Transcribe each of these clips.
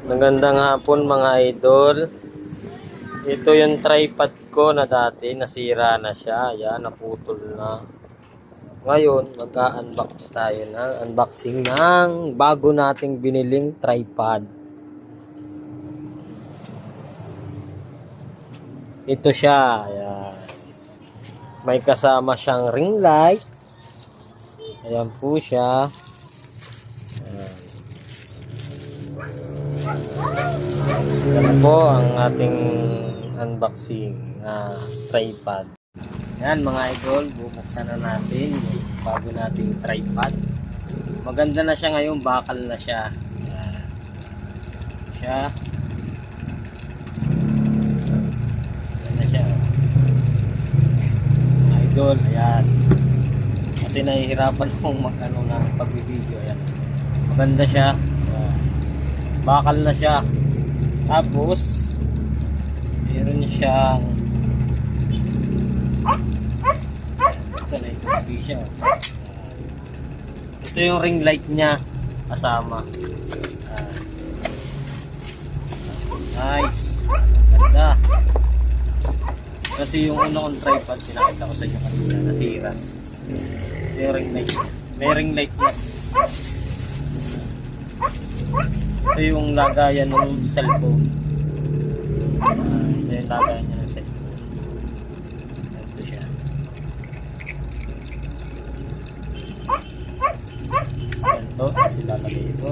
Magandang hapon mga idol. Ito yung tripod ko na dati, nasira na siya. Ayan, naputol na. Ngayon, mag-unbox tayo ng unboxing ng bago nating biniling tripod. Ito siya. Ayan. May kasama siyang ring light. Ayan po siya. Ayan. Ito po ang ating unboxing na tripod. Yan mga idol, bubuksan na natin yung bago nating tripod. Maganda na siya ngayon, bakal na siya. Yan. Siya. Yan na siya. Mga idol, ayan. Kasi nahihirapan akong mag ano na pagbibideo. Ayan. Maganda siya. Bakal na siya. Tapos, meron siyang ito na siya. Ito yung ring light niya kasama. Ah. nice. Ganda. Kasi yung una kong tripod, pinakita ko sa inyo kanina, nasira. Yung ring light niya. May ring light na. Ito yung lagayan ng cellphone. Ah, ito yung lagayan niya ng cellphone. Ito siya. Ito, kasi lalagay ito.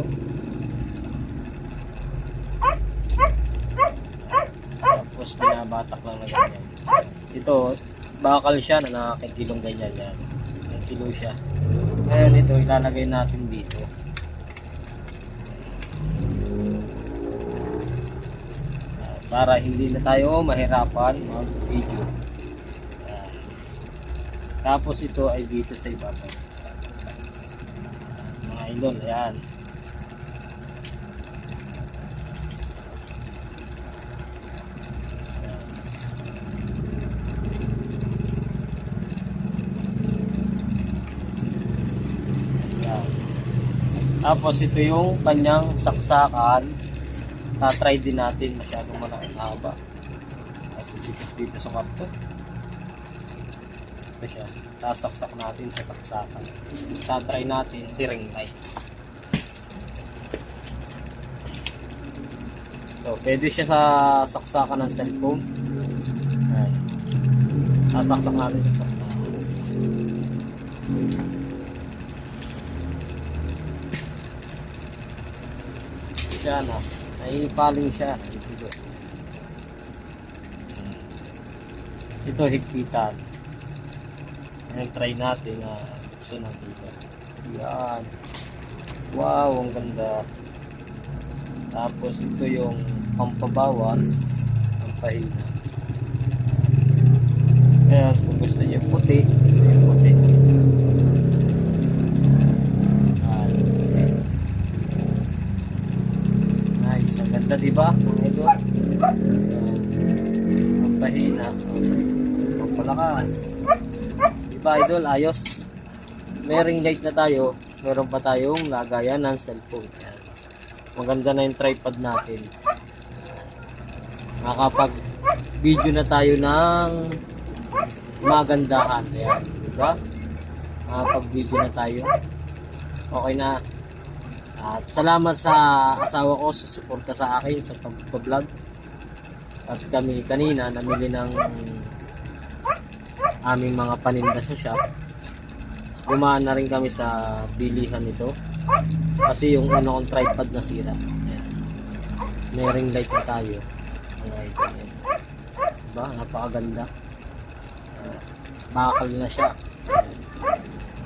Tapos binabatak lang na ganyan. Ito, bakal siya na nakakikilong ganyan yan. May kilo siya. Ngayon ito, ilalagay natin dito. Para hindi na tayo mahirapan mag-video. Tapos ito ay dito sa ibabaw. Mga idol. Ayan. Tapos ito yung kanyang saksakan. Ta-try din natin masyadong malaking haba. Sikip dito sa karto. Ito siya. Sasaksak natin sa saksakan. Ta-try natin si ring light. So, pwede siya sa saksakan ng cellphone. Ayan. Sasaksak natin sa saksakan. siya na naipaling siya. Ito ito higpitan. Ngayon try natin na buksan natin ito yan. Wow ang ganda. Tapos ito yung pampabawas. Ang pahina kaya kung gusto niyo puti. Yung puti Yan. Ganda, di ba? Mga idol. Ang pahina. Ang palakas. Di ba, idol? Ayos. Ring light na tayo. Meron pa tayong lagayan ng cellphone. Maganda na yung tripod natin. Nakapag video na tayo ng magandahan. Ayan. Di ba? Nakapag video na tayo. Okay na. At salamat sa asawa ko sa suporta sa akin sa pagpa-vlog. At kami kanina namili ng aming mga paninda sa shop. Gumaan na rin kami sa bilihan nito. Kasi yung ano kong tripod na sira. Ayan. May ring light na tayo. Ayan. Diba? Napakaganda. Ah, bakal na siya.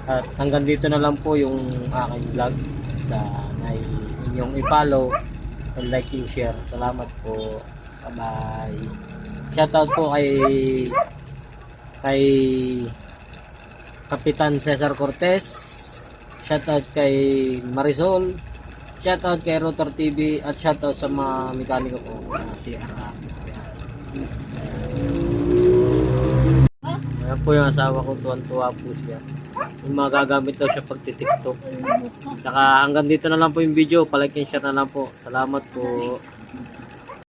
At hanggang dito na lang po yung aking vlog sa may inyong i-follow and like and share. Salamat po. Bye-bye. Shoutout po kay kay Kapitan Cesar Cortez. Shoutout kay Marisol. Shoutout kay Rotor TV at shoutout sa mga mekaniko ko na si Ara. Yan po yung asawa ko, tuwan-tuwa po siya. Yung mga gagamit daw siya pag titiktok. Saka hanggang dito na lang po yung video. And share na lang po. Salamat po.